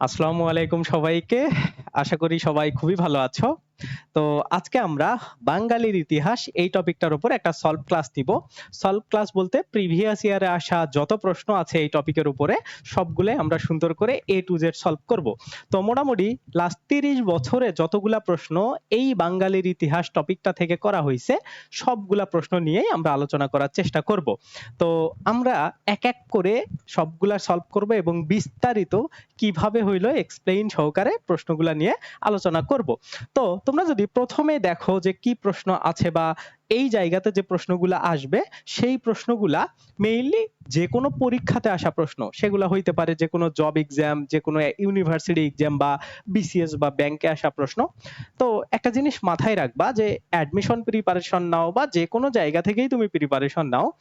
আসসালামু আলাইকুম সবাইকে। আশা করি সবাই খুবই ভালো আছো। তো আজকে আমরা বাঙালির ইতিহাস এই টপিকটার উপর একটা সলভ ক্লাস নিব সলভ ক্লাস বলতে প্রিভিয়াস ইয়ারে আসা যত প্রশ্ন আছে এই টপিকের উপরে সবগুলো আমরা সুন্দর করে এ টু জেড সলভ করব। তো মোটামুটি লাস্ট তিরিশ বছরে যতগুলা প্রশ্ন এই বাঙালির ইতিহাস টপিকটা থেকে করা হয়েছে, সবগুলা প্রশ্ন নিয়েই আমরা আলোচনা করার চেষ্টা করব। তো আমরা এক এক করে সবগুলা সলভ করব এবং বিস্তারিত কীভাবে হইল এক্সপ্লেইন সহকারে প্রশ্নগুলা নিয়ে আলোচনা করব। তো তোমরা যদি প্রথমে দেখো যে কি প্রশ্ন আছে বা এই জায়গাতে যে প্রশ্নগুলা আসবে, সেই প্রশ্নগুলা মেইনলি যে কোনো পরীক্ষাতে আসা প্রশ্ন, সেগুলা হইতে পারে যে কোনো জব এক্সাম যে কোনো ইউনিভার্সিটি এক্সাম বা বিসিএস বা ব্যাংকে আসা প্রশ্ন। তো একটা জিনিস মাথায় রাখবা যে অ্যাডমিশন প্রিপারেশন নাও বা যে কোনো জায়গা থেকেই তুমি প্রিপারেশন নাও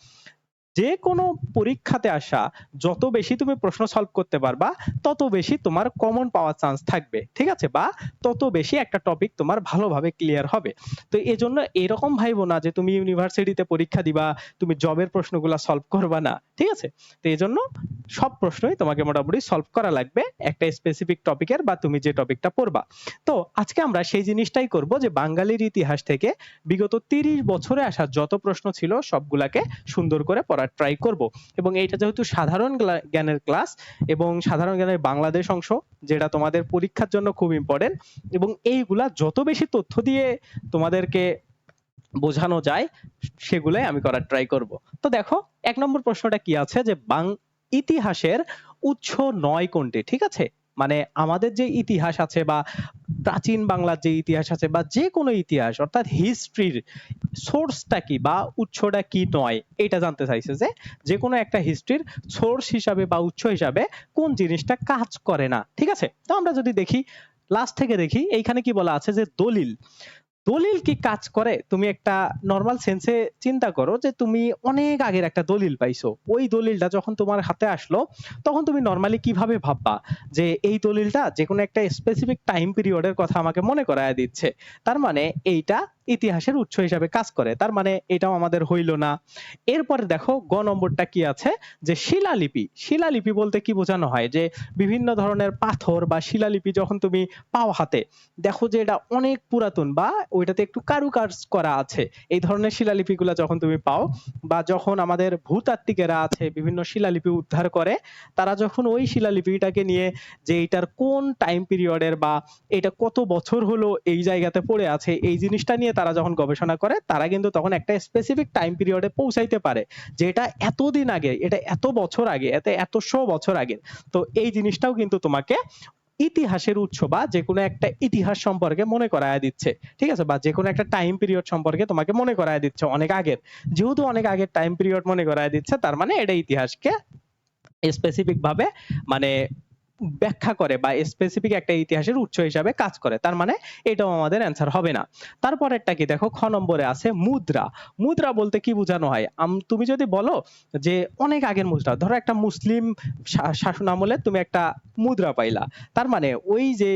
যে কোনো পরীক্ষাতে আসা, যত বেশি তুমি প্রশ্ন সলভ করতে পারবা, তত বেশি তোমার কমন পাওয়ার চান্স থাকবে, ঠিক আছে? বা তত বেশি একটা টপিক তোমার ভালোভাবে ক্লিয়ার হবে। তো এই জন্য এরকম ভাইবো না যে তুমি ইউনিভার্সিটিতে পরীক্ষা দিবা, তুমি জবের প্রশ্নগুলো সলভ করবা না, ঠিক আছে? তো এই জন্য সব প্রশ্নই তোমাকে মোটামুটি সলভ করা লাগবে, একটা স্পেসিফিক টপিকের বা তুমি যে টপিকটা পড়বা। তো আজকে আমরা সেই জিনিসটাই করব যে বাঙালির ইতিহাস থেকে বিগত তিরিশ বছরে আসা যত প্রশ্ন ছিল, সবগুলাকে সুন্দর করে পড়ার ট্রাই করব। এবং এইটা যেহেতু সাধারণ জ্ঞানের ক্লাস এবং সাধারণ জ্ঞানের বাংলাদেশ অংশ, যেটা তোমাদের পরীক্ষার জন্য খুব ইম্পর্টেন্ট এবং এইগুলা যত বেশি তথ্য দিয়ে তোমাদেরকে বোঝানো যায়, সেগুলাই আমি করার ট্রাই করব। তো দেখো, এক নম্বর প্রশ্নটা কি আছে? যে বাং, ইতিহাসের উৎস নয় কোনটি, ঠিক আছে? মানে আমাদের যে ইতিহাস আছে বা প্রাচীন বাংলার যে ইতিহাস আছে বা যে কোনো ইতিহাস, অর্থাৎ হিস্ট্রির সোর্সটা কি বা উৎসটা কি নয়, এটা জানতে চাইছে যে যে কোনো একটা হিস্ট্রির সোর্স হিসাবে বা উৎস হিসাবে কোন জিনিসটা কাজ করে না। ঠিক আছে? তো আমরা যদি দেখি লাস্ট থেকে দেখি, এইখানে কি বলা আছে যে দলিল। দলিল কি কাজ করে? তুমি একটা নর্মাল সেন্সে চিন্তা করো যে তুমি অনেক আগের একটা দলিল পাইছো। ওই দলিলটা যখন তোমার হাতে আসলো, তখন তুমি নর্মালি কীভাবে ভাববা যে এই দলিলটা যে কোনো একটা স্পেসিফিক টাইম পিরিয়ডের কথা আমাকে মনে করায় দিচ্ছে? তার মানে এইটা ইতিহাসের উৎস হিসাবে কাজ করে। তার মানে এটাও আমাদের হইল না। এরপরে দেখো, গ নম্বরটা কি আছে? যে শিলালিপি। শিলালিপি বলতে কি বোঝানো হয়? যে বিভিন্ন ধরনের পাথর বা শিলালিপি যখন তুমি পাও হাতে, দেখো যে এটা অনেক পুরাতন বা ওইটাতে একটু কারুকাজ করা আছে। এই ধরনের শিলালিপিগুলো যখন তুমি পাও বা যখন আমাদের ভূতাত্ত্বিকেরা আছে, বিভিন্ন শিলালিপি উদ্ধার করে, তারা যখন ওই শিলালিপিটাকে নিয়ে যে এটার কোন টাইম পিরিয়ডের বা এটা কত বছর হলো এই জায়গাতে পড়ে আছে, এই জিনিসটা নিয়ে তারা যখন গবেষণা করে, তারা কিন্তু তখন একটা স্পেসিফিক টাইম পিরিয়ডে পৌঁছাইতে পারে, যে এটা এতদিন আগে, এটা এত বছর আগে, এত এত বছর আগে। তো এই জিনিসটাও কিন্তু তোমাকে ইতিহাসের উৎস বা যে কোনো একটা ইতিহাস সম্পর্কে মনে করায় দিচ্ছে, ঠিক আছে? বা যে কোনো একটা টাইম পিরিয়ড সম্পর্কে তোমাকে মনে করায় দিচ্ছে অনেক আগের। যেহেতু অনেক আগের টাইম পিরিয়ড মনে করায় দিচ্ছে, তার মানে এটা ইতিহাসকে স্পেসিফিক ভাবে মানে ব্যাখ্যা করে বা স্পেসিফিক একটা ইতিহাসের উৎস হিসাবে কাজ করে। তার মানে এটাও আমাদের অ্যান্সার হবে না। তারপরেরটা কি দেখো, খ নম্বরে আছে মুদ্রা। মুদ্রা বলতে কি বোঝানো হয়? তুমি যদি বলো যে অনেক আগের মুদ্রা, ধরো একটা মুসলিম শাসন আমলে তুমি একটা মুদ্রা পাইলা। তার মানে ওই যে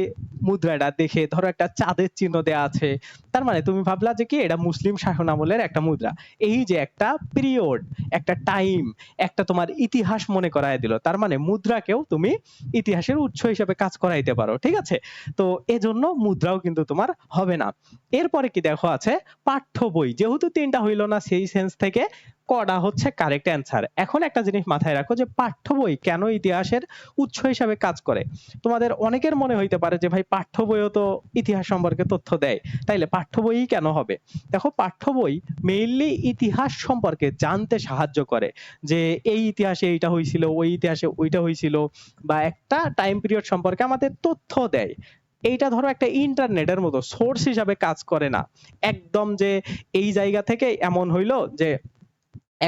মুদ্রাটা দেখে ধরো একটা চাঁদের চিহ্ন দেয়া আছে, তার মানে তুমি ভাবলা যে কি এটা মুসলিম শাসন আমলের একটা মুদ্রা। এই যে একটা পিরিয়ড একটা টাইম একটা তোমার ইতিহাস মনে করায় দিল। তার মানে মুদ্রাকেও তুমি ইতিহাসের উৎস হিসেবে কাজ করাইতে পারো, ঠিক আছে? তো এজন্য মুদ্রাও কিন্তু তোমার হবে না। এরপরে কি দেখো আছে, পাঠ্য বই। যেহেতু তিনটা হইল না, সেই সেন্স থেকে কটা হচ্ছে কারেক্ট অ্যান্সার এখন একটা জিনিস মাথায় রাখো যে পাঠ্য বই কেন ইতিহাসের উৎস হিসাবে কাজ করে? তোমাদের অনেকের মনে হইতে পারে যে ভাই পাঠ্য বইও তো ইতিহাস সম্পর্কে তথ্য দেয়, তাইলে পাঠ্য বই কেন হবে? দেখো পাঠ্য বই মেইনলি ইতিহাস সম্পর্কে জানতে সাহায্য করে যে এই ইতিহাসে এইটা হয়েছিল ওই ইতিহাসে ওইটা হয়েছিল বা একটা টাইম পিরিয়ড সম্পর্কে আমাদের তথ্য দেয়। এইটা ধরো একটা ইন্টারনেটের মতো সোর্স হিসাবে কাজ করে না। একদম যে এই জায়গা থেকে এমন হইল যে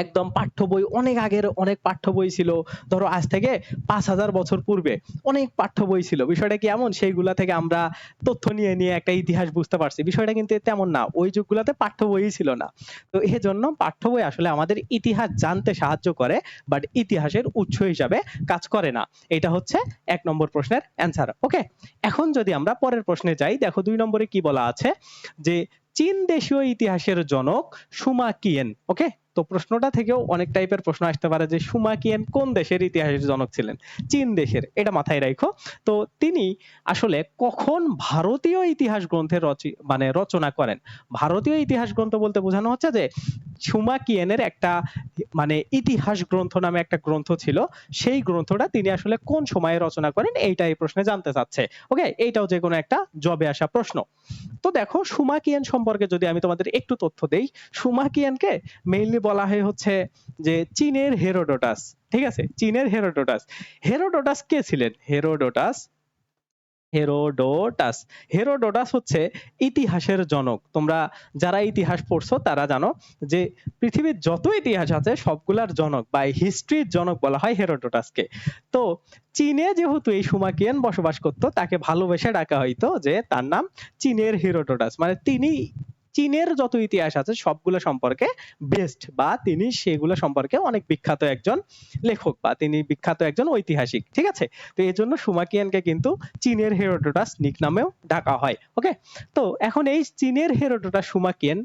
একদম পাঠ্য বই, অনেক আগের অনেক পাঠ্য বই ছিল। ধরো আজ থেকে পাঁচ হাজার বছর পূর্বে অনেক পাঠ্য বই ছিল। বিষয়টা কি এমন সেইগুলা থেকে আমরা তথ্য নিয়ে নিয়ে একটা ইতিহাস বুঝতে পারছি। বিষয়টা কিন্তু তেমন না। ওই যুগগুলাতে পাঠ্য বই ছিল না। তো এই জন্য পাঠ্য বই আসলে আমাদের ইতিহাস জানতে সাহায্য করে বাট ইতিহাসের উৎস হিসাবে কাজ করে না। এটা হচ্ছে এক নম্বর প্রশ্নের অ্যান্সার ওকে এখন যদি আমরা পরের প্রশ্নে যাই, দেখো দুই নম্বরে কি বলা আছে? যে, চীন দেশীয় ইতিহাসের জনক সুমা কিয়েন। ওকে তো প্রশ্নটা থেকেও অনেক টাইপের প্রশ্ন আসতে পারে যে সুমাকিয়ান কোন দেশের ইতিহাসের জনক ছিলেন? চীন দেশের, এটা মাথায় রাখো তো তিনি আসলে কখন ভারতীয় ইতিহাস গ্রন্থের রচি মানে রচনা করেন? ভারতীয় ইতিহাস গ্রন্থ বলতে বোঝানো হচ্ছে যে সুমাকিয়ানের একটা মানে ইতিহাস গ্রন্থ নামে একটা গ্রন্থ ছিল। সেই গ্রন্থটা তিনি আসলে কোন সময়ে রচনা করেন এইটা এই প্রশ্নে জানতে চাচ্ছে। ওকে? এইটাও যে কোনো একটা জবে আসা প্রশ্ন। তো দেখো সুমাকিয়ান সম্পর্কে যদি আমি তোমাদের একটু তথ্য দেই সুমাকিয়ানকে মেইনলি বলা হয় হচ্ছে যে চীনের হেরোডোটাস, ঠিক আছে? চীনের হেরোডোটাস। হেরোডোটাস কে ছিলেন? Herodotus Herodotus. হেরোডোটাস হচ্ছে ইতিহাসের জনক। তোমরা যারা ইতিহাস পড়ছো, তারা জানো যে পৃথিবীর যত ইতিহাস আছে, সবগুলার জনক বা হিস্ট্রির জনক বলা হয় হেরোডোটাসকে। তো চীনে যেহেতু এই সুমাকিয়ান বসবাস করত, তাকে ভালোবেসে ডাকা হইতো যে তার নাম চীনের হেরোডোটাস। মানে তিনি চীনের যত ইতিহাস আছে, সবগুলো সম্পর্কে বেস্ট বা তিনি সেগুলো সম্পর্কে অনেক বিখ্যাত একজন লেখক বা তিনি বিখ্যাত একজন ঐতিহাসিক, ঠিক আছে? তো এই জন্য সুমাকিয়ানকে কিন্তু চীনের হেরোডোটাস নিক নামেও ডাকা হয় ওকে তো এখন এই চীনের হেরোডোটাস সুমাকিয়ান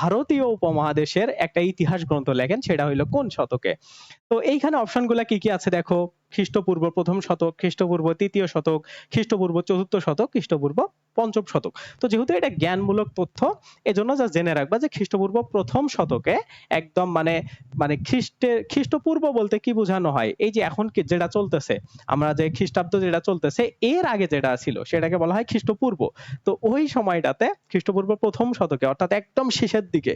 ভারতীয় উপমহাদেশের একটা ইতিহাস গ্রন্থ লেখেন, সেটা হইল কোন শতকে? তো এইখানে অপশনগুলো কি কি আছে দেখো? খ্রিস্টপূর্ব প্রথম শতক, খ্রিস্টপূর্ব তৃতীয় শতক, খ্রিস্টপূর্ব চতুর্থ শতক, খ্রিস্টপূর্ব পঞ্চম শতক। তো যেহেতু এটা জ্ঞানমূলক তথ্য, এজন্য যা জেনে রাখবা যে খ্রিস্টপূর্ব প্রথম শতকে একদম মানে মানে খ্রিস্টের খ্রিস্টপূর্ব বলতে কি বোঝানো হয়? এই যে এখন কি যেটা চলতেছে, আমরা যে খ্রিস্টাব্দ যেটা চলতেছে, এর আগে যেটা ছিল, সেটাকে বলা হয় খ্রিস্টপূর্ব। তো ওই সময়টাতে খ্রিস্টপূর্ব প্রথম শতকে, অর্থাৎ একদম শেষের দিকে,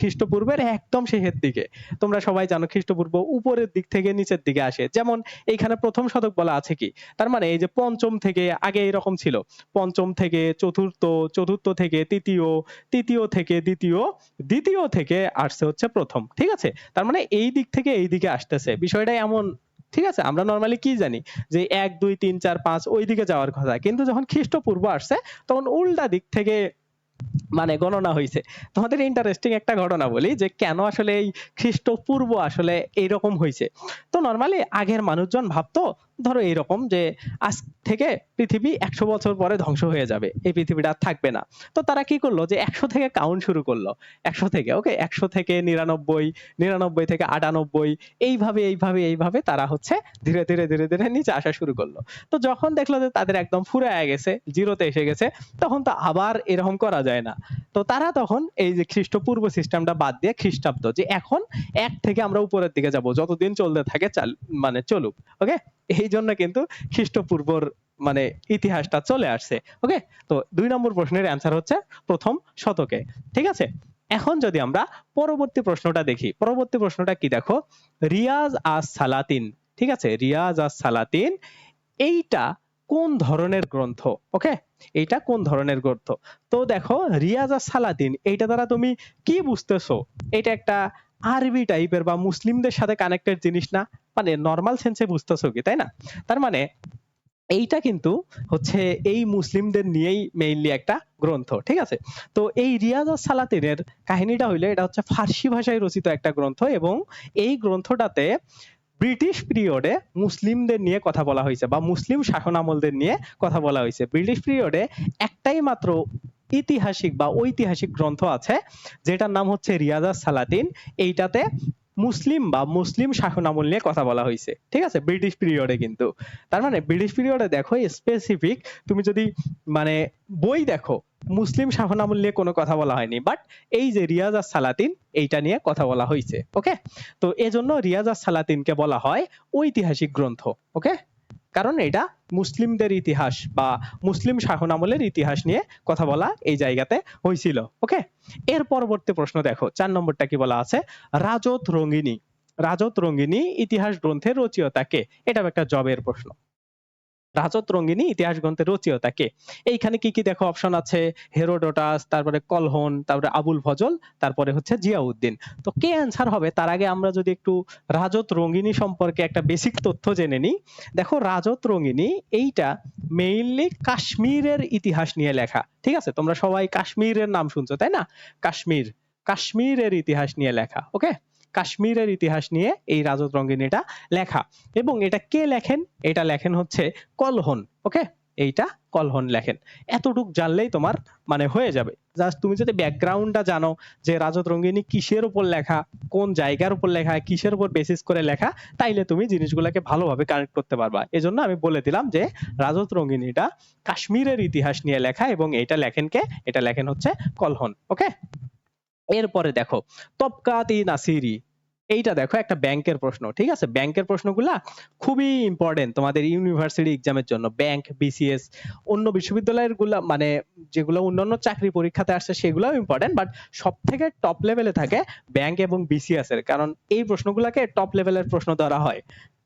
খ্রিস্টপূর্বের একদম শেষের দিকে, তোমরা সবাই জানো খ্রিস্টপূর্ব উপরের দিক থেকে নিচের দিকে আসে। যেমন এইখানে প্রথম শতক বলা আছে কি? তার মানে এই যে পঞ্চম থেকে আগে এরকম ছিল। পঞ্চম থেকে চতুর্থ চতুর্থ থেকে তৃতীয় তৃতীয় থেকে দ্বিতীয় দ্বিতীয় থেকে আসছে হচ্ছে প্রথম। ঠিক আছে? তার মানে এই দিক থেকে এই দিকে আসতেছে। বিষয়টা এমন, ঠিক আছে? আমরা নর্মালি কি জানি? যে এক, দুই, তিন, চার, পাঁচ ওই দিকে যাওয়ার কথা। কিন্তু যখন খ্রিস্টপূর্ব আসছে, তখন উল্টা দিক থেকে মানে গণনা হয়েছে তোমাদের ইন্টারেস্টিং একটা ঘটনা বলি যে, কেন আসলে এই খ্রিস্টপূর্ব আসলে এরকম হয়েছে তো নর্মালি আগের মানুষজন ভাবতো ধরো এইরকম যে আজ থেকে পৃথিবী একশো বছর পরে ধ্বংস হয়ে যাবে। এই পৃথিবীটা আর থাকবে না। তো তারা কি করল যে একশো থেকে কাউন্ট শুরু করল। একশো থেকে ওকে একশো থেকে নিরানব্বই নিরানব্বই থেকে আটানব্বই, এইভাবে এইভাবে এইভাবে তারা হচ্ছে ধীরে ধীরে ধীরে ধীরে নিচে আসা শুরু করল। তো যখন দেখল যে তাদের একদম ফুরায় গেছে, জিরোতে এসে গেছে, তখন তো আবার এরকম করা যায় না। তো তারা তখন এই যে খ্রিস্টপূর্ব সিস্টেমটা বাদ দিয়ে খ্রিস্টাব্দ, যে এখন এক থেকে আমরা উপরের দিকে যাব, যতদিন চলতে থাকে চাল মানে চলুক ওকে এই জন্য কিন্তু খ্রিস্টপূর্বর মানে ইতিহাসটা চলে আসছে ওকে তো দুই নম্বর প্রশ্নের অ্যান্সার হচ্ছে প্রথম শতকে, ঠিক আছে? এখন যদি আমরা পরবর্তী প্রশ্নটা দেখি, পরবর্তী প্রশ্নটা কি দেখো? রিয়াজ আস সালাতিন, ঠিক আছে? রিয়াজ আস সালাতিন, এইটা কোন ধরনের গ্রন্থ ওকে এইটা কোন ধরনের গ্রন্থ? তো দেখো, রিয়াজ আস সালাতিন, এইটা দ্বারা তুমি কি বুঝতেছো? এটা একটা আরবি টাইপের বা মুসলিমদের সাথে কানেক্টেড জিনিস না? মানে নর্মাল সেন্সে বুঝতেছো কি, তাই না? তার মানে এইটা কিন্তু হচ্ছে এই মুসলিমদের নিয়েই মেইনলি একটা গ্রন্থ, ঠিক আছে? তো এই রিয়াজ সালাতিনের কাহিনীটা হইলে, এটা হচ্ছে ফার্সি ভাষায় রচিত একটা গ্রন্থ এবং এই গ্রন্থটাতে ব্রিটিশ পিরিয়ডে মুসলিমদের নিয়ে কথা বলা হয়েছে বা মুসলিম শাসন আমলদের নিয়ে কথা বলা হয়েছে। ব্রিটিশ পিরিয়ডে একটাই মাত্র ঐতিহাসিক বা ঐতিহাসিক গ্রন্থ আছে, যেটার নাম হচ্ছে রিয়াজা সালাতিন। এইটাতে মুসলিম বা মুসলিম শাসন আমল নিয়ে কথা বলা হয়েছে ঠিক আছে? ব্রিটিশ পিরিয়ডে কিন্তু। তার মানে ব্রিটিশ পিরিয়ডে দেখো স্পেসিফিক তুমি যদি মানে বই দেখো, মুসলিম শাসন আমল নিয়ে কোনো কথা বলা হয়নি বাট এই যে রিয়াজ আর সালাতিন এইটা নিয়ে কথা বলা হয়েছে ওকে তো এজন্য রিয়াজ আর সালাতিনকে বলা হয় ঐতিহাসিক গ্রন্থ ওকে কারণ এটা মুসলিমদের ইতিহাস বা মুসলিম শাসন আমলের ইতিহাস নিয়ে কথা বলা এই জায়গাতে হয়েছিল ওকে? এর পরবর্তী প্রশ্ন দেখো, চার নম্বরটা কি বলা আছে? রাজত রঙ্গিনী। রাজত রঙ্গিনী ইতিহাস গ্রন্থের রচয়িতা কে? এটা একটা জবের প্রশ্ন। রাজত রঙ্গিনী ইতিহাস গ্রন্থের রচয়িতা কে এইখানে কি কি দেখো অপশন আছে? হেরোডোটাস, তারপরে কলহন, তারপরে আবুল ফজল, তারপরে হচ্ছে জিয়াউদ্দিন। তো কে অ্যান্সার হবে? তার আগে আমরা যদি একটু রাজত রঙ্গিনী সম্পর্কে একটা বেসিক তথ্য জেনে নিই। দেখো রাজত রঙ্গিনী এইটা মেইনলি কাশ্মীরের ইতিহাস নিয়ে লেখা। ঠিক আছে? তোমরা সবাই কাশ্মীরের নাম শুনছো, তাই না? কাশ্মীর, কাশ্মীরের ইতিহাস নিয়ে লেখা ওকে কাশ্মীরের ইতিহাস নিয়ে এই রাজত রঙ্গিনীটা লেখা। এবং এটা কে লেখেন? এটা লেখেন হচ্ছে কলহন, ওকে? এইটা কলহন লেখেন। এতটুক জানলেই তোমার মানে হয়ে যাবে। জাস্ট তুমি যদি ব্যাকগ্রাউন্ডটা জানো যে রাজত রঙ্গিনী কিসের উপর লেখা, কোন জায়গার উপর লেখা, কিসের উপর বেসিস করে লেখা, তাইলে তুমি জিনিসগুলোকে ভালোভাবে কানেক্ট করতে পারবা। এজন্য আমি বলে দিলাম যে রাজত রঙ্গিনীটা কাশ্মীরের ইতিহাস নিয়ে লেখা এবং এটা লেখেন কে? এটা লেখেন হচ্ছে কলহন, ওকে? এরপরে দেখো তবকাতি নাসিরি। এইটা দেখো, একটা ব্যাংকের প্রশ্ন, ঠিক আছে? ব্যাংকের প্রশ্নগুলা খুবই ইম্পর্টেন্ট তোমাদের ইউনিভার্সিটি এক্সামের জন্য। ব্যাংক বিসিএস অন্য বিশ্ববিদ্যালয়েরগুলা মানে যেগুলো অন্যান্য চাকরি পরীক্ষাতে আসছে, সেগুলোও ইম্পর্টেন্ট বাট সব থেকে টপ লেভেলে থাকে ব্যাংক এবং বিসিএস এর। কারণ এই প্রশ্নগুলোকে টপ লেভেলের প্রশ্ন ধরা হয়।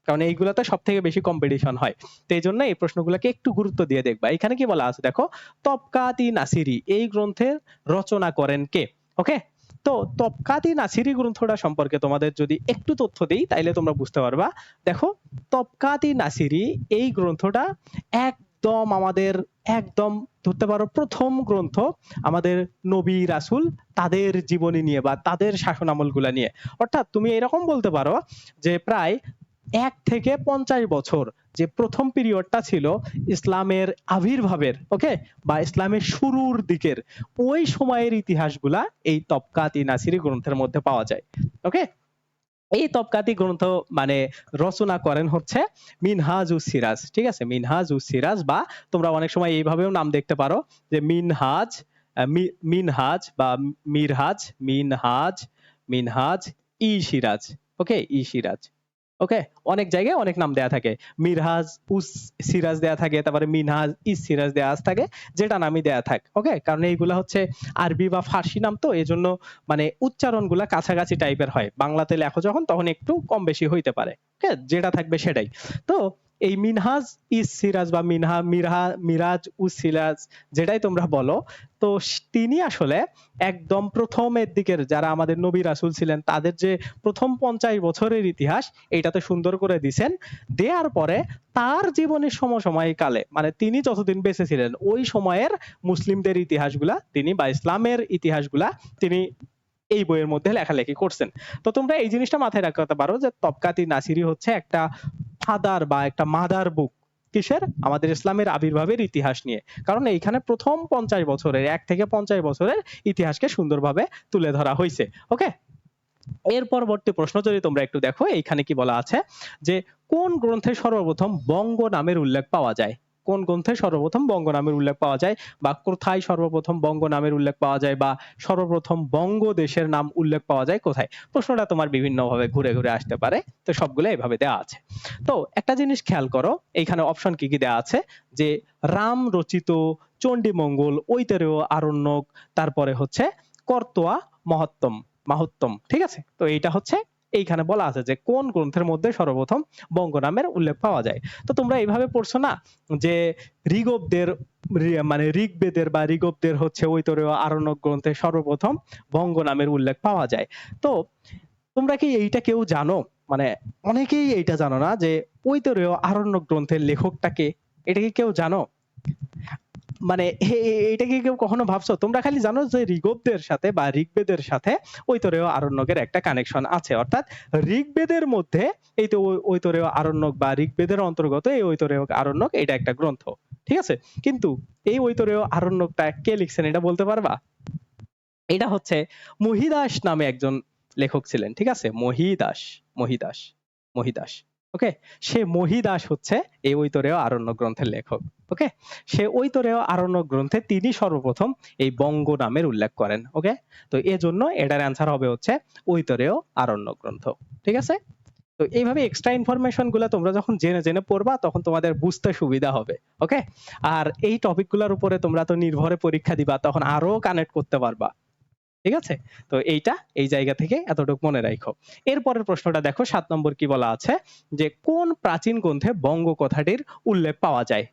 কারণ এইগুলাতে সব থেকে বেশি কম্পিটিশন হয়। তো এই জন্য এই প্রশ্নগুলোকে একটু গুরুত্ব দিয়ে দেখবা। এখানে কি বলা আছে? দেখো তবকাতি নাসিরি, এই গ্রন্থের রচনা করেন কে? ওকে তো তবকাতি নাসিরি গ্রন্থটা সম্পর্কে তোমাদের যদি একটু তথ্য দিই, তাইলে তোমরা বুঝতে পারবা। দেখো তবকাতি নাসিরি এই গ্রন্থটা একদম আমাদের, একদম ধরতে পারো প্রথম গ্রন্থ আমাদের নবী রাসূল তাদের জীবনী নিয়ে বা তাদের শাসন শাসনামলগুলা নিয়ে। অর্থাৎ তুমি এরকম বলতে পারো যে প্রায় এক থেকে পঞ্চাশ বছর যে প্রথম পিরিয়ডটা ছিল ইসলামের আবির্ভাবের ওকে বা ইসলামের শুরুর দিকের। ওই সময়ের ইতিহাসগুলা এই তবকাতি নাসিরি গ্রন্থের মধ্যে পাওয়া যায় ওকে এই তবকাতি গ্রন্থ মানে রচনা করেন হচ্ছে মিনহাজ সিরাজ, ঠিক আছে? মিনহাজ সিরাজ বা তোমরা অনেক সময় এইভাবেও নাম দেখতে পারো যে মিনহাজ মিনহাজ বা মিরহাজ, মিনহাজ মিনহাজ ই সিরাজ ওকে ই সিরাজ। ওকে অনেক জায়গায় অনেক নাম দেয়া থাকে। মিরহাজ, উস সিরাজ দেয়া থাকে, তারপরে মিনহাজ, ইস সিরাজ দেয়া থাকে, যেটা নামই দেয়া থাক। ওকে কারণ এইগুলা হচ্ছে আরবি বা ফার্সি নাম তো, এজন্য মানে উচ্চারণগুলা কাছাকাছি টাইপের হয়। বাংলাতে লেখো যখন, তখন একটু কম বেশি হইতে পারে। ওকে যেটা থাকবে সেটাই। তো এই মিনহাজ ইস সিরাজ বা মিনহা, মিরহা, মিরাজ উস সিরাজ যেটাই তোমরা বলো, তো তিনি আসলে একদম প্রথমের দিকের যারা আমাদের নবী রাসূল ছিলেন, তাদের যে প্রথম পঞ্চাশ বছরের ইতিহাস এইটাতে সুন্দর করে দিছেন। দেওয়ার পরে তার জীবনের সমসাময়িকালে মানে তিনি যতদিন বেঁচে ছিলেন, ওই সময়ের মুসলিমদের ইতিহাসগুলা, তিনি বা ইসলামের ইতিহাসগুলা তিনি এই বইয়ের মধ্যে লেখালেখি করছেন। তো তোমরা এই জিনিসটা মাথায় রাখতে পারো যে তবকাতি নাসিরি হচ্ছে একটা ফাদার বা একটা মাদার বুক কিসের? আমাদের ইসলামের আবির্ভাবের ইতিহাস নিয়ে। কারণ এইখানে প্রথম পঞ্চাশ বছরের, এক থেকে পঞ্চাশ বছরের ইতিহাসকে সুন্দরভাবে তুলে ধরা হয়েছে ওকে? এর পরবর্তী প্রশ্ন যদি তোমরা একটু দেখো, এইখানে কি বলা আছে? যে কোন গ্রন্থে সর্বপ্রথম বঙ্গ নামের উল্লেখ পাওয়া যায়? কোন গ্রন্থে সর্বপ্রথম বঙ্গ নামের উল্লেখ পাওয়া যায়? বা কোথায় সর্বপ্রথম বঙ্গ নামের উল্লেখ পাওয়া যায়? বা সর্বপ্রথম বঙ্গ দেশের নাম উল্লেখ পাওয়া যায় কোথায়? প্রশ্নটা তোমার বিভিন্ন ভাবে ঘুরে ঘুরে আসতে পারে। তো সবগুলো এভাবে দেওয়া আছে। তো একটা জিনিস খেয়াল করো, এইখানে অপশন কি কি দেওয়া আছে? যে রাম রচিত চণ্ডীমঙ্গল, ঐতরেয় আরণ্যক, তারপরে হচ্ছে কর্তোয়া মহত্তম, মাহত্তম, ঠিক আছে? তো এইটা হচ্ছে এইখানে বলা আছে যে কোন গ্রন্থের মধ্যে সর্বপ্রথম বঙ্গ নামের উল্লেখ পাওয়া যায়। তো তোমরা এইভাবে পড়ছো না? যে ঋগবদের মানে ঋগ্বেদের বা ঋগবদের হচ্ছে ঐতরেয় আরণ্যক গ্রন্থে সর্বপ্রথম বঙ্গ নামের উল্লেখ পাওয়া যায়। তো তোমরা কি এইটা কেউ জানো? মানে অনেকেই এইটা জানো না যে ঐতরেয় আরণ্যক গ্রন্থের লেখকটাকে এটা কি কেউ জানো? মানে এটা কি কেউ কখনো ভাবছ? তোমরা খালি জানো যে ঋগবদের সাথে বা ঋগ্বেদের সাথে ঐতরেয় আরণ্যকের একটা কানেকশন আছে। অর্থাৎ ঋগ্বেদের মধ্যে এই তো ঐতরেয় আরণ্যক বা ঋগ্বেদের অন্তর্গত এই ঐতরেয় আরণ্যক এটা একটা গ্রন্থ। ঠিক আছে? কিন্তু এই ঐতরেয় আরণ্যকটা কে লিখছেন এটা বলতে পারবা? এটা হচ্ছে মহিদাস নামে একজন লেখক ছিলেন। ঠিক আছে? মহিদাস মহিদাস মহিদাস। ওকে সে মহিদাস হচ্ছে এই ঐতরেয় আরণ্য গ্রন্থের লেখক। ওকে সে ঐতরেয় আরণ্য গ্রন্থে তিনি সর্বপ্রথম এই বঙ্গ নামের উল্লেখ করেন। ওকে তো এজন্য এটার অ্যান্সার হবে হচ্ছে ঐতরেয় আরণ্য গ্রন্থ। ঠিক আছে? তো এইভাবে এক্সট্রা ইনফরমেশনগুলো তোমরা যখন জেনে জেনে পড়বা, তখন তোমাদের বুঝতে সুবিধা হবে। ওকে আর এই টপিকগুলোর উপরে তোমরা তো নির্ভরে পরীক্ষা দিবা, তখন আরও কানেক্ট করতে পারবা। ঠিক আছে? তো এইটা এই জায়গা থেকে এতটুকু মনে রাখো। এরপরের প্রশ্নটা দেখো, সাত নম্বর কি বলা আছে? যে কোন প্রাচীন গ্রন্থে বঙ্গ কথাটির উল্লেখ পাওয়া যায়?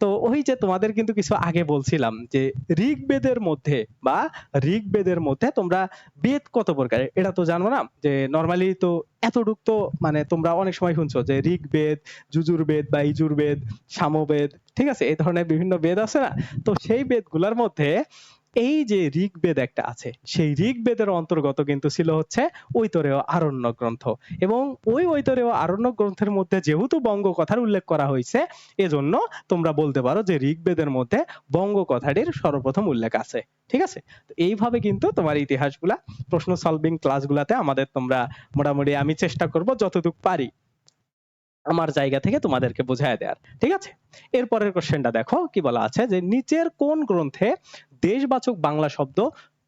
তো ওই যে তোমাদের কিন্তু কিছু আগে বলছিলাম যে ঋগ্বেদের মধ্যে বা ঋগ্বেদের মধ্যে তোমরা বেদ কত প্রকার? এটা তো জানো না? যে নর্মালি তো এতটুক তো মানে তোমরা অনেক সময় শুনছো যে ঋগ্বেদ, যুজুর্বেদ বা ইজুর্বেদ, সামবেদ, ঠিক আছে? এই ধরনের বিভিন্ন বেদ আছে না? তো সেই বেদগুলোর মধ্যে এই যে ঋগ্বেদ একটা আছে, সেই ঋগ্বেদের অন্তর্গত কিন্তু ছিল হচ্ছে ঐতরেয় আরণ্য গ্রন্থ। এবং ওই ঐতরেয় আরণ্য গ্রন্থের মধ্যে যেহেতু বঙ্গ কথার উল্লেখ করা হয়েছে, এজন্য তোমরা বলতে পারো যে ঋগ্বেদের মধ্যে বঙ্গ কথাটির সর্বপ্রথম উল্লেখ আছে। ঠিক আছে? এইভাবে কিন্তু তোমার ইতিহাসগুলা, প্রশ্ন সলভিং ক্লাসগুলাতে আমাদের তোমরা মোটামুটি আমি চেষ্টা করব যতটুকু পারি আমার জায়গা থেকে তোমাদেরকে বোঝায় দেওয়ার ঠিক আছে? এরপরের কোশ্চেনটা দেখো, কি বলা আছে যে, নিচের কোন গ্রন্থে দেশবাচক বাংলা শব্দ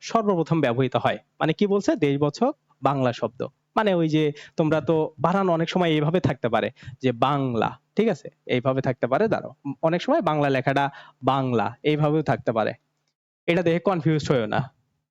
সর্বপ্রথম ব্যবহৃত হয়। মানে কি বলছে? দেশবাচক বাংলা শব্দ। মানে ওই যে তোমরা তো বানান অনেক সময় এইভাবে থাকতে পারে যে বাংলা, ঠিক আছে? এইভাবে থাকতে পারে, দাঁড়াও। অনেক সময় বাংলা লেখাটা বাংলা, এইভাবেও থাকতে পারে। এটা দেখে কনফিউজ হয়েও না।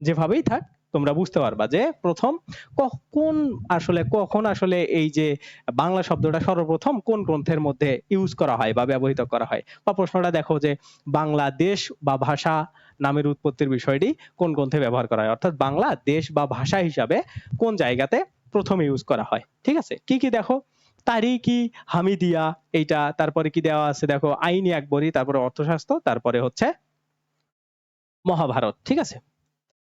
যেভাবেই থাক, তোমরা বুঝতে পারবা যে প্রথম কখন আসলে কখন আসলে এই যে বাংলা শব্দটা সর্বপ্রথম কোন গ্রন্থের মধ্যে ইউজ করা হয় বা ব্যবহৃত করা হয়? বা প্রশ্নটা দেখো যে বাংলাদেশ বা ভাষা নামের উৎপত্তির বিষয়টি কোন গ্রন্থে ব্যবহার করা হয়? অর্থাৎ বাংলা দেশ বা ভাষা হিসাবে কোন জায়গাতে প্রথম ইউজ করা হয়? ঠিক আছে? কি কি দেখো? তারিখি, হামিদিয়া, এইটা, তারপরে কি দেওয়া আছে? দেখো, আইনি আকবরী, তারপরে অর্থশাস্ত্র, তারপরে হচ্ছে মহাভারত, ঠিক আছে?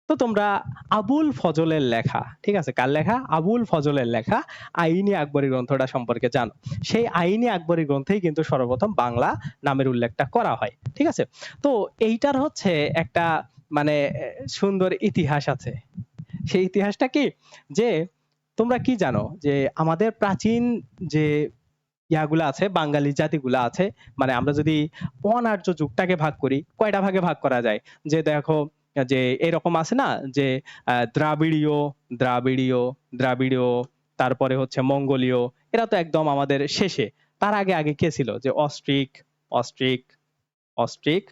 তো তোমরা আবুল ফজলের লেখা, ঠিক আছে? কার লেখা? আবুল ফজলের লেখা, আইনি আকবরী গ্রন্থটা সম্পর্কে জানো। সেই আইনি আকবরী গ্রন্থেই কিন্তু সর্বপ্রথম বাংলা নামের উল্লেখটা করা হয়, ঠিক আছে? তো এইটার হচ্ছে একটা মানে সুন্দর ইতিহাস আছে। সেই ইতিহাসটা কি? যে তোমরা কি জানো? যে আমাদের প্রাচীন যে ইয়াগুলা আছে, বাঙালি জাতিগুলা আছে মানে আমরা যদি অনার্য যুগটাকে ভাগ করি, কয়টা ভাগে ভাগ করা যায়? যে দেখো যে এরকম আছে না যে দ্রাবিড়ীয় দ্রাবিড়ীয় দ্রাবিড়ীয়, তারপরে হচ্ছে মঙ্গোলীয়, এরা তো একদম আমাদের শেষে। তার আগে আগে কে ছিল? যে অস্ট্রিক অস্ট্রিক অস্ট্রিক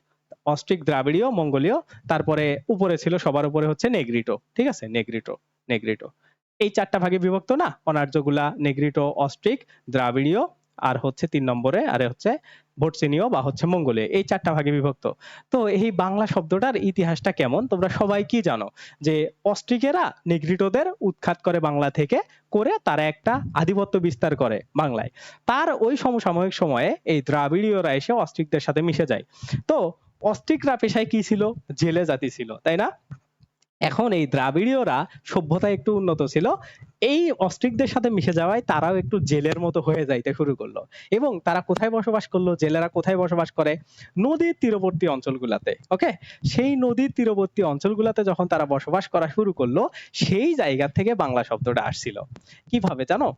অস্ট্রিক, দ্রাবিড়ীয়, মঙ্গোলীয়, তারপরে উপরে ছিল সবার উপরে হচ্ছে নেগ্রিটো, ঠিক আছে? Negrito Negrito. এই চারটা ভাগে বিভক্ত না? অনার্যগুলা নেগ্রিটো, অস্ট্রিক, দ্রাবিড়ীয়, আর হচ্ছে তিন নম্বরে, আর হচ্ছে ভোটসিনীয় বা হচ্ছে মঙ্গোলীয়, এই চারটা ভাগে বিভক্ত। তো এই বাংলা শব্দটার ইতিহাসটা কেমন? তোমরা সবাই কি জানো? যে অস্ট্রিকেরা নেগ্রিটোদের উৎখাত করে বাংলা থেকে করে তারা একটা আধিপত্য বিস্তার করে বাংলায়। তার ওই সমসাময়িক সময়ে এই দ্রাবিড়ীয়রা এসে অস্ট্রিকদের সাথে মিশে যায়। তো অস্ট্রিকরা পেশায় কি ছিল? জেলে জাতি ছিল, তাই না? এখন এই দ্রাবিড়ীয়রা সভ্যতা একটু উন্নত ছিল। এই অস্ট্রিকদের সাথে মিশে যাওয়ায় তারাও একটু জেলের মতো হয়ে যাইতে শুরু করল এবং তারা কোথায় বসবাস করল, জেলেরা কোথায় বসবাস করে? নদীর তীরবর্তী অঞ্চলগুলাতে ওকে সেই নদীর তীরবর্তী অঞ্চলগুলাতে যখন তারা বসবাস করা শুরু করল, সেই জায়গা থেকে বাংলা শব্দটা আসছিল। কীভাবে জানো?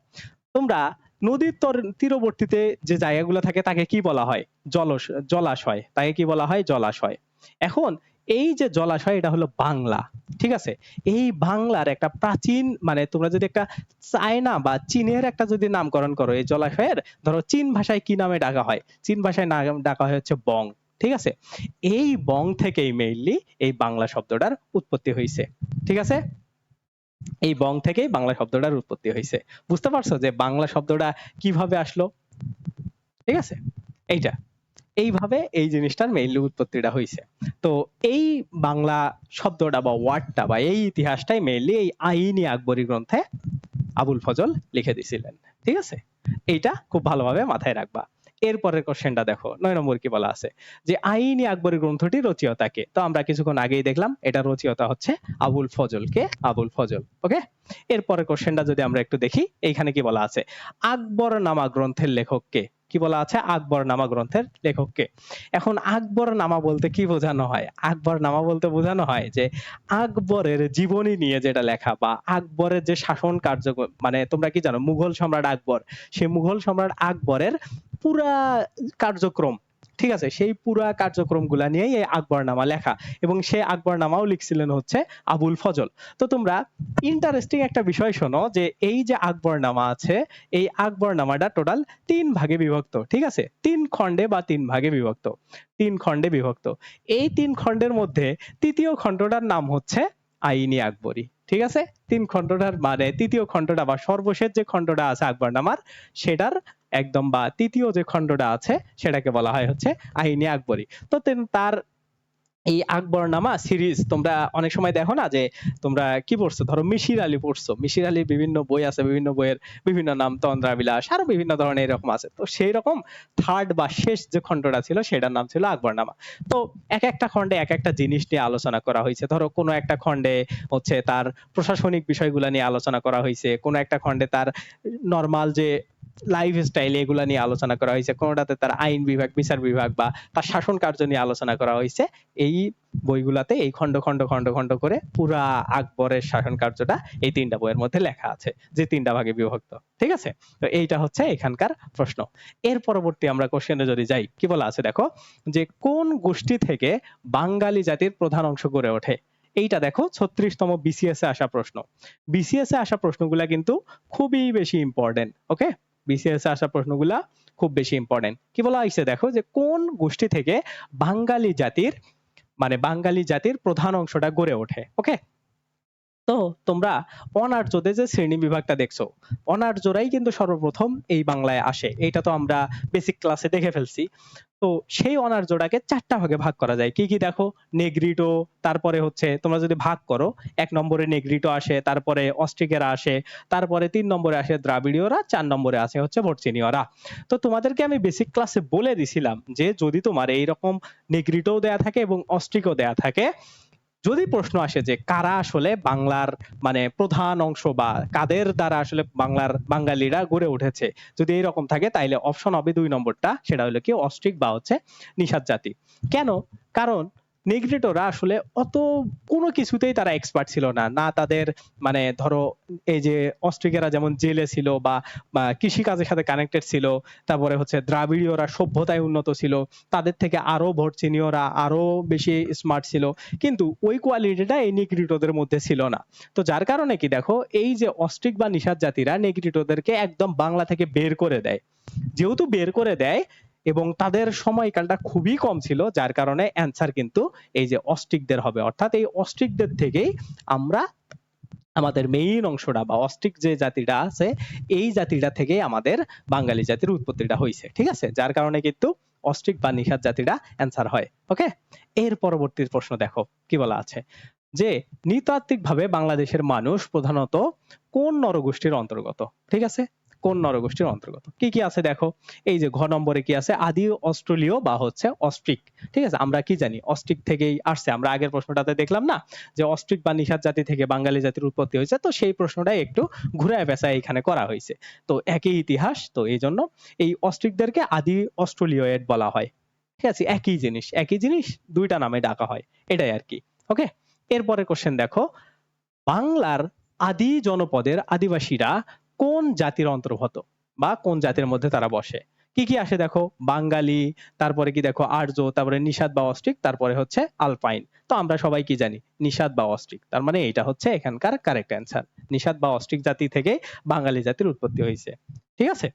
তোমরা নদীর তর- তীরবর্তীতে যে জায়গাগুলো থাকে তাকে কি বলা হয়? জলস, জলাশয়। তাকে কি বলা হয়? জলাশয়। এখন এই যে জলাশয়, এটা হলো বাংলা, ঠিক আছে? এই বাংলার একটা প্রাচীন মানে তোমরা যদি একটা চায়না বা চীনের একটা যদি নামকরণ করো এই জলাশয়ের, ধরো চীন ভাষায় কি নামে ডাকা হয়? চীন ভাষায় ডাকা হয় হচ্ছে বং, ঠিক আছে? এই বং থেকেই মেইনলি এই বাংলা শব্দটার উৎপত্তি হয়েছে ঠিক আছে? এই বং থেকেই বাংলা শব্দটার উৎপত্তি হয়েছে বুঝতে পারছ যে বাংলা শব্দটা কীভাবে আসলো? ঠিক আছে? এইটা। এইভাবে এই জিনিসটার মেইনলি উৎপত্তিটা হয়েছে তো এই বাংলা শব্দটা বা ওয়ার্ডটা বা এই ইতিহাসটাই মেইনলি এই আইনি আকবরী গ্রন্থে আবুল ফজল লিখে দিছিলেন, ঠিক আছে? এইটা খুব ভালোভাবে মাথায় রাখবা। এরপরের কোশ্চেনটা দেখো, নয় নম্বর কি বলা আছে? যে আইনি আকবরী গ্রন্থটি রচয়িতা কে? তো আমরা কিছুক্ষণ আগেই দেখলাম, এটা রচয়িতা হচ্ছে আবুল ফজল কে? আবুল ফজল ওকে এরপরের কোশ্চেনটা যদি আমরা একটু দেখি, এইখানে কি বলা আছে? আকবর নামা গ্রন্থের লেখক কে? কি বলা আছে? আকবর নামা গ্রন্থের লেখক কে এখন আকবর নামা বলতে কি বোঝানো হয়? আকবর নামা বলতে বোঝানো হয় যে, আকবরের জীবনী নিয়ে যেটা লেখা বা আকবরের যে শাসন কার্য মানে তোমরা কি জানো? মুঘল সম্রাট আকবর। সে মুঘল সম্রাট আকবরের পুরা কার্যক্রম ঠিক আছে? সেই পুরা কার্যক্রমগুলা নিয়েই এই আকবরনামা লেখা এবং সে আকবরনামাও লিখছিলেন হচ্ছে আবুল ফজল। তো তোমরা ইন্টারেস্টিং একটা বিষয় শোনো যে এই যে আকবরনামা আছে, এই আকবরনামাটা টোটাল তিন ভাগে বিভক্ত, ঠিক আছে? তিন খণ্ডে বা তিন ভাগে বিভক্ত, তিন খণ্ডে বিভক্ত। এই তিন খণ্ডের মধ্যে তৃতীয় খণ্ডটার নাম হচ্ছে আইনি আকবরী, ঠিক আছে? তিন খণ্ডটার মানে তৃতীয় খণ্ডটা বা সর্বশেষ যে খণ্ডটা আছে আকবরনামার, সেটার একদম বা তৃতীয় যে খণ্ডটা আছে, সেটাকে বলা হয় হচ্ছে আইনি আকবরী। তো তার এই আকবরনামা সিরিজ তোমরা অনেক সময় দেখো না যে, তোমরা কি পড়ছো? ধরো মিশির আলী পড়ছো। মিশির আলীর বিভিন্ন বই আছে, বিভিন্ন বইয়ের বিভিন্ন নাম তন্দ্রাবিলাস আরও বিভিন্ন ধরনের এরকম আছে। তো সেই রকম থার্ড বা শেষ যে খণ্ডটা ছিল, সেটার নাম ছিল আকবরনামা। তো এক একটা খণ্ডে এক একটা জিনিস নিয়ে আলোচনা করা হয়েছে। ধরো কোনো একটা খণ্ডে হচ্ছে তার প্রশাসনিক বিষয়গুলো নিয়ে আলোচনা করা হয়েছে, কোনো একটা খণ্ডে তার নর্মাল যে লাইফ স্টাইল এগুলা নিয়ে আলোচনা করা হয়েছে। কোনোটাতে তার আইন বিভাগ, বিচার বিভাগ বা তার শাসন কার্য নিয়ে আলোচনা করা হয়েছে। এই বইগুলাতে এই খণ্ড খণ্ড খণ্ড খণ্ড করে পুরা আকবরের শাসন কার্যটা এই তিনটা বইয়ের মধ্যে লেখা আছে, যে তিনটা ভাগে বিভক্ত। ঠিক আছে? তো এইটা হচ্ছে এখানকার প্রশ্ন। এর পরবর্তী আমরা কোশ্চেনে যদি যাই, কি বলা আছে দেখো? যে কোন গোষ্ঠী থেকে বাঙালি জাতির প্রধান অংশ গড়ে ওঠে? এইটা দেখো, ছত্রিশতম বিসিএস এ আসা প্রশ্ন। বিসিএস এ আসা প্রশ্নগুলা কিন্তু খুবই বেশি ইম্পর্টেন্ট ওকে বিসিএস এ আসা প্রশ্নগুলা খুব বেশি ইম্পর্টেন্ট কি বলা হয়েছে দেখো যে কোন গোষ্ঠী থেকে বাঙালি জাতির মানে বাঙালি জাতির প্রধান অংশটা গড়ে ওঠে ওকে তো তোমরা অনার্যদের যে শ্রেণি বিভাগটা দেখছ, অনার্যরাই কিন্তু সর্বপ্রথম এই বাংলায় আসে। এটা তো আমরা বেসিক ক্লাসে দেখে ফেলছি। তো সেই অনার্যটাকে চারটা ভাগে ভাগ করা যায়। কি কি দেখো? নেগ্রিটো, তারপরে হচ্ছে তোমরা যদি ভাগ করো, এক নম্বরে নেগ্রিটো আসে, তারপরে অস্ট্রিকেরা আসে, তারপরে তিন নম্বরে আসে দ্রাবিড়ীয়রা, চার নম্বরে আসে হচ্ছে ভর্চিনীয়রা তো তোমাদেরকে আমি বেসিক ক্লাসে বলে দিছিলাম যে যদি তোমার এইরকম নেগ্রিটোও দেয়া থাকে এবং অস্ট্রিকও দেয়া থাকে যদি প্রশ্ন আসে যে কারা আসলে বাংলার মানে প্রধান অংশ বা কাদের দ্বারা আসলে বাংলার বাঙালিরা গড়ে উঠেছে, যদি এইরকম থাকে তাইলে অপশন হবে দুই নম্বরটা, সেটা হলো কি অস্ট্রিক বা হচ্ছে নিষাদ জাতি। কেন? কারণ নেগ্রিটোরা আসলে অত কোনো কিছুতেই তারা এক্সপার্ট ছিল না। না তাদের মানে ধরো এই যে অস্ট্রিকেরা যেমন জেলে ছিল বা কৃষিকাজের সাথে কানেক্টেড ছিল, তারপরে হচ্ছে দ্রাবিড়ীয়রা সভ্যতায় উন্নত ছিল, তাদের থেকে আরও ভর্চিনীয়রা আরও বেশি স্মার্ট ছিল, কিন্তু ওই কোয়ালিটিটা এই নেগ্রিটোদের মধ্যে ছিল না। তো যার কারণে কি দেখো, এই যে অস্ট্রিক বা নিষাদ জাতিরা নেগ্রিটোদেরকে একদম বাংলা থেকে বের করে দেয়। যেহেতু বের করে দেয় এবং তাদের সময়কালটা খুবই কম ছিল, যার কারণে অ্যান্সার কিন্তু এই যে অস্ট্রিকদের হবে। অর্থাৎ এই অস্ট্রিকদের থেকেই আমরা আমাদের মেইন অংশটা বা অস্ট্রিক যে জাতিটা আছে, এই জাতিটা থেকেই আমাদের বাঙালি জাতির উৎপত্তিটা হয়েছে ঠিক আছে? যার কারণে কিন্তু অস্ট্রিক বা নিষাদ জাতিটা অ্যান্সার হয় ওকে এর পরবর্তী প্রশ্ন দেখো, কি বলা আছে? যে নৃতাত্ত্বিক ভাবে বাংলাদেশের মানুষ প্রধানত কোন নরগোষ্ঠীর অন্তর্গত, ঠিক আছে? কোন নরগোষ্ঠীর অন্তর্গত? কি কি আছে দেখো? এই যে ঘ নম্বরে কি আছে? আদি অস্ট্রেলীয় বা হচ্ছে অস্ট্রিক। ঠিক আছে? আমরা কি জানি? অস্ট্রিক থেকেই আসছে। আমরা আগের প্রশ্নটাতে দেখলাম না যে অস্ট্রিক বা নিষাদ জাতি থেকে বাঙালি জাতির উৎপত্তি হয়েছে। তো সেই প্রশ্নটাই একটু ঘুরায় পেঁচায় এখানে করা হয়েছে। তো একই ইতিহাস। তো এই জন্য এই অস্ট্রিকদেরকে আদি অস্ট্রেলীয়য়েড বলা হয়। ঠিক আছে? একই জিনিস। একই জিনিস, দুইটা নামে ডাকা হয়। এটাই আর কি। ওকে? এরপরে কোশ্চেন দেখো। বাংলার আদি জনপদের আদিবাসীরা কোন জাতির অন্তর্গত বা কোন জাতির মধ্যে তারা বসে? কি কি আসে দেখো? বাঙালি, তারপরে কি দেখো? আর্য, তারপরে নিষাদ বা অস্ট্রিক, তারপরে হচ্ছে আলপাইন। তো আমরা সবাই কি জানি? নিষাদ বা অস্ট্রিক। তার মানে এটা হচ্ছে এখানকার কারেক্ট অ্যান্সার নিষাদ বা অস্ট্রিক জাতি থেকে বাঙালি জাতির উৎপত্তি হয়েছে। ঠিক আছে?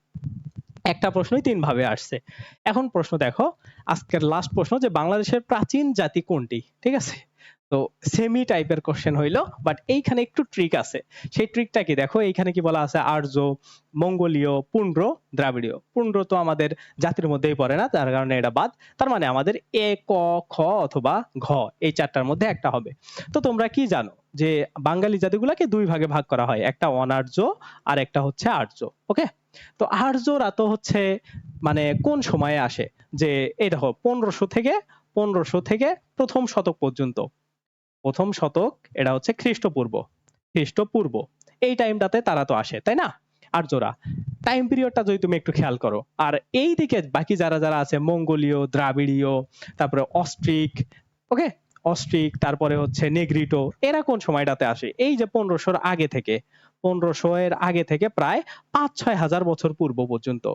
একটা প্রশ্নই তিন ভাবে আসছে। এখন প্রশ্ন দেখো, আজকের লাস্ট প্রশ্ন যে বাংলাদেশের প্রাচীন জাতি কোনটি? ঠিক আছে? তো সেমি টাইপের কোশ্চেন হইল বাট এইখানে একটু ট্রিক আছে। সেই ট্রিকটা কি? দেখো, এইখানে কি বলা আছে? আর্য, মঙ্গোলীয়, পুন্ড্র, দ্রাবিড়ীয়। পুন্ড্র তো আমাদের জাতির মধ্যেই পড়ে না, তার কারণে এটা বাদ। তার মানে আমাদের এ, ক, খ অথবা ঘ, এই চারটার মধ্যে একটা হবে। তো তোমরা কি জানো যে বাঙালি জাতিগুলাকে দুই ভাগে ভাগ করা হয়? একটা অনার্য আর একটা হচ্ছে আর্য ওকে তো আর্যরা তো হচ্ছে মানে কোন সময়ে আসে? যে, এই দেখো, পনেরোশো থেকে পনেরোশো থেকে প্রথম শতক পর্যন্ত। প্রথম শতক, এটা হচ্ছে খ্রিস্টপূর্ব। খ্রিস্টপূর্ব, এই টাইমটাতে তারা তো আসে, তাই না? আর্যরা টাইম পিরিয়ডটা যদি তুমি একটু খেয়াল করো, আর এই দিকে বাকি যারা যারা আছে, মঙ্গোলীয়, দ্রাবিড়ীয়, তারপরে অস্ট্রিক ওকে অস্ট্রিক, তারপরে হচ্ছে নেগ্রিটো, এরা কোন সময়টাতে আসে? এই যে পনেরোশোর আগে থেকে, পনেরোশো এর আগে থেকে প্রায় পাঁচ ছয় হাজার বছর পূর্ব পর্যন্ত।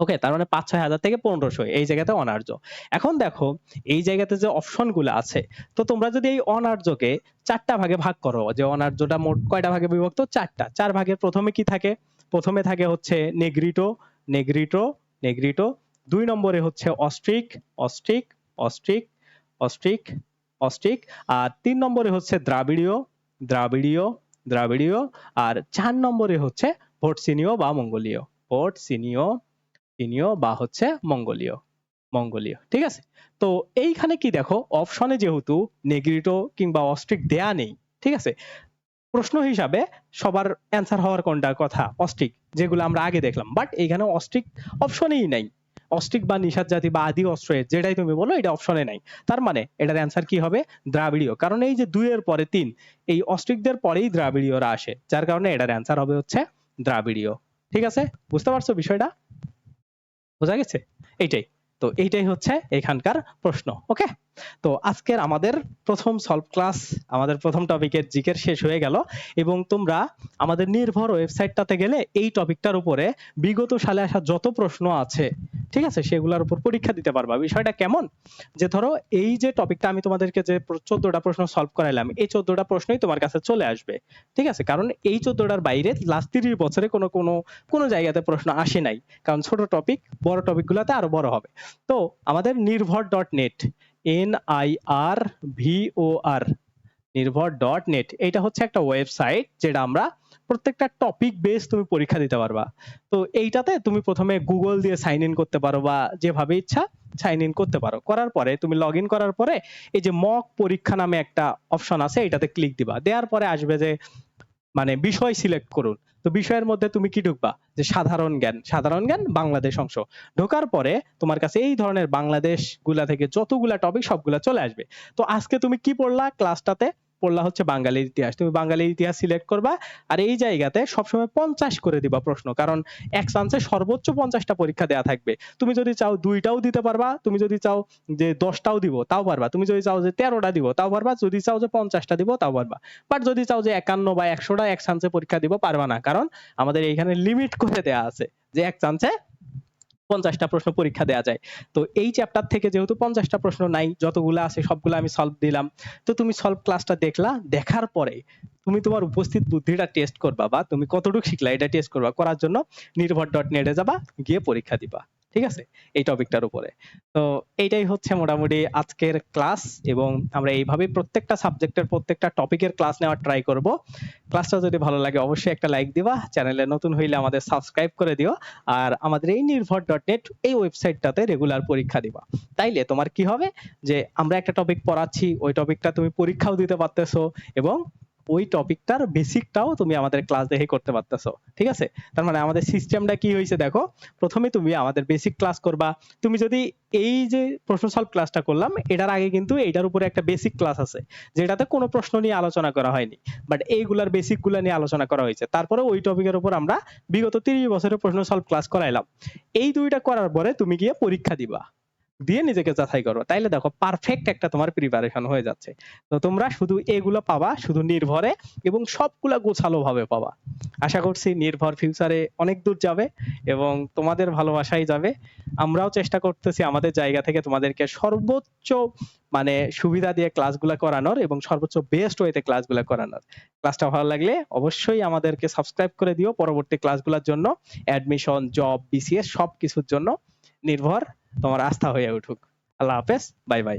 ওকে তার মানে পাঁচ, ছয় হাজার থেকে পনেরোশো এই জায়গাতে অনার্য। এখন দেখো, এই জায়গাতে যে অপশনগুলো আছে, তো তোমরা যদি এই অনার্যকে চারটা ভাগে ভাগ করো, যে অনার্যটা মোট কয়টা ভাগে বিভক্ত? চারটা। চার ভাগের প্রথমে কি থাকে? প্রথমে থাকে হচ্ছে নেগ্রিটো নেগ্রিটো নেগ্রিটো। দুই নম্বরে হচ্ছে Austric Austric Austric Austric Austric. আর তিন নম্বরে হচ্ছে দ্রাবিড়ীয় দ্রাবিড়ীয় দ্রাবিড়ীয়। আর চার নম্বরে হচ্ছে ভোটসিনীয় বা মঙ্গোলীয়। ভোটসিনীয় চীনীয় বা হচ্ছে মঙ্গোলীয়। মঙ্গোলীয়, ঠিক আছে? তো এইখানে কি দেখো অপশনে যেহেতু নেগ্রিটো কিংবা অস্ট্রিক দেয়া নেই, ঠিক আছে? প্রশ্ন হিসাবে সবার অ্যান্সার হওয়ার কোনটা কথা? অস্ট্রিক, যেগুলো আমরা আগে দেখলাম। বাট এইখানে অস্ট্রিক অপশনেই নাই। অস্ট্রিক বা নিষাদ জাতি বা আদি অস্ট্রের যেটাই তুমি বলো, এটা অপশনে নাই। তার মানে এটার অ্যান্সার কি হবে? দ্রাবিড়ীয়। কারণ এই যে দুইয়ের পরে তিন, এই অস্ট্রিকদের পরেই দ্রাবিড়ীয়রা আসে। যার কারণে এটার অ্যান্সার হবে হচ্ছে দ্রাবিড়ীয়। ঠিক আছে? বুঝতে পারছ বিষয়টা? বোঝা গেছে? এইটাই। তো এইটাই হচ্ছে এখানকার প্রশ্ন ওকে তো আজকের আমাদের প্রথম সলভ ক্লাস আমাদের প্রথম টপিকের জিকের শেষ হয়ে গেল এবং তোমরা আমাদের নির্ভর ওয়েবসাইটটাতে গেলে এই টপিকটার উপরে বিগত সালে আসা যত প্রশ্ন আছে, ঠিক আছে, সেগুলোর উপর পরীক্ষা দিতে পারবা। বিষয়টা কেমন? যে ধরো এই যে টপিকটা আমি তোমাদেরকে যে চোদ্দটা প্রশ্ন সলভ করাইলাম, এই চোদ্দটা প্রশ্নই তোমার কাছে চলে আসবে, ঠিক আছে? কারণ এই চোদ্দটার বাইরে লাস্ট তিরিশ বছরে কোনো কোনো কোনো জায়গাতে প্রশ্ন আসে নাই। কারণ ছোট টপিক বড় টপিকগুলোতে আরও বড় হবে। তো আমাদের Nirbhar dot net N I R V O R Nirbhar dot net এটা হচ্ছে একটা ওয়েবসাইট যেটা আমরা প্রত্যেকটা টপিক বেস তুমি পরীক্ষা দিতে পারবা। তো এইটাতে তুমি প্রথমে গুগল দিয়ে সাইন ইন করতে পারো বা যেভাবে ইচ্ছা সাইন ইন করতে পারো। করার পরে, তুমি লগ ইন করার পরে এই যে মক পরীক্ষা নামে একটা অপশন আছে এটাতে ক্লিক দিবা। দেওয়ার পরে আসবে যে মানে বিষয় সিলেক্ট করুন। তো বিষয়ের মধ্যে তুমি কি ঢুকবা? যে সাধারণ জ্ঞান। সাধারণ জ্ঞান বাংলাদেশ অংশ। ঢোকার পরে তোমার কাছে এই ধরনের বাংলাদেশগুলা থেকে যতগুলা টপিক সবগুলা চলে আসবে। তো আজকে তুমি কি পড়লা ক্লাসটাতে পড়লা হচ্ছে বাঙালির ইতিহাস। তুমি বাঙালির ইতিহাস সিলেক্ট করবা আর এই জায়গাতে সবসময় পঞ্চাশ করে দিবা প্রশ্ন, কারণ এক চান্সে সর্বোচ্চ পঞ্চাশটা পরীক্ষা দেওয়া থাকবে। তুমি যদি চাও দুইটাও দিতে পারবা, তুমি যদি চাও যে দশটাও দিব, তাও পারবা। তুমি যদি চাও যে তেরোটা দিব, তাও পারবা। যদি চাও যে পঞ্চাশটা দিব, তাও পারবা। বাট যদি চাও যে একান্ন বা একশোটা এক চান্সে পরীক্ষা দিব, পারবা না। কারণ আমাদের এইখানে লিমিট করে দেয়া আছে যে এক চান্সে পঞ্চাশটা প্রশ্ন পরীক্ষা দেওয়া যায়। তো এই চ্যাপ্টার থেকে যেহেতু পঞ্চাশটা প্রশ্ন নাই, যতগুলো আছে সবগুলো আমি সলভ দিলাম। তো তুমি সলভ ক্লাসটা দেখলা, দেখার পরে তুমি তোমার উপস্থিত বুদ্ধিটা টেস্ট করবা বা তুমি কতটুকু শিখলা, এটা টেস্ট করবা, করার জন্য নির্ভর ডট নেটে যাবা, গিয়ে পরীক্ষা দিবা। ঠিক আছে? এই টপিকটার উপরে। তো এইটাই হচ্ছে মোটামুটি আজকের ক্লাস এবং আমরা এইভাবে প্রত্যেকটা সাবজেক্টের প্রত্যেকটা টপিকের ক্লাস নেওয়ার ট্রাই করব। ক্লাসটা যদি ভালো লাগে অবশ্যই একটা লাইক দিবা। চ্যানেলে নতুন হইলে আমাদের সাবস্ক্রাইব করে দিও। আর আমাদের এই নির্ভর ডট নেট এই ওয়েবসাইটটাতে রেগুলার পরীক্ষা দিবা। তাইলে তোমার কি হবে? যে আমরা একটা টপিক পড়াচ্ছি, ওই টপিকটা তুমি পরীক্ষাও দিতে পারতেছো এবং ওই টপিকটার বেসিকটাও তুমি আমাদের ক্লাস দেখে করতে পারতেছো, ঠিক আছে? তার মানে আমাদের সিস্টেমটা কি হয়েছে দেখো, প্রথমে তুমি আমাদের বেসিক ক্লাস করবা। তুমি যদি এই যে প্রশ্ন সলভ ক্লাসটা করলাম, এটার আগে কিন্তু এটার উপরে একটা বেসিক ক্লাস আছে, যেটাতে কোনো প্রশ্ন নিয়ে আলোচনা করা হয়নি। বাট এইগুলার বেসিকগুলা নিয়ে আলোচনা করা হয়েছে। তারপরে ওই টপিকের উপর আমরা বিগত তিরিশ বছরের প্রশ্ন সলভ ক্লাস করাইলাম। এই দুইটা করার পরে তুমি গিয়ে পরীক্ষা দিবা। দিয়ে নিজেকে যাচাই করো। তাইলে দেখো পারফেক্ট একটা তোমার প্রিপারেশন হয়ে যাচ্ছে। তো তোমরা শুধু এগুলো পাবা, শুধু নির্ভরে এবং সবগুলা গোছালো ভাবে পাবা। আশা করছি নির্ভর ফিউচারে অনেক দূর যাবে এবং তোমাদের ভালোবাসাই যাবে। আমরাও চেষ্টা করতেছি আমাদের জায়গা থেকে তোমাদেরকে সর্বোচ্চ মানে সুবিধা দিয়ে ক্লাসগুলো করানোর এবং সর্বোচ্চ বেস্ট ওয়েতে ক্লাসগুলো করানোর। ক্লাসটা ভালো লাগলে অবশ্যই আমাদেরকে সাবস্ক্রাইব করে দিও পরবর্তী ক্লাসগুলোর জন্য। অ্যাডমিশন জব বিসিএস সব কিছুর জন্য। নির্ভর তোমার আস্থা হয়ে উঠুক। আল্লাহ হাফেজ বাই বাই।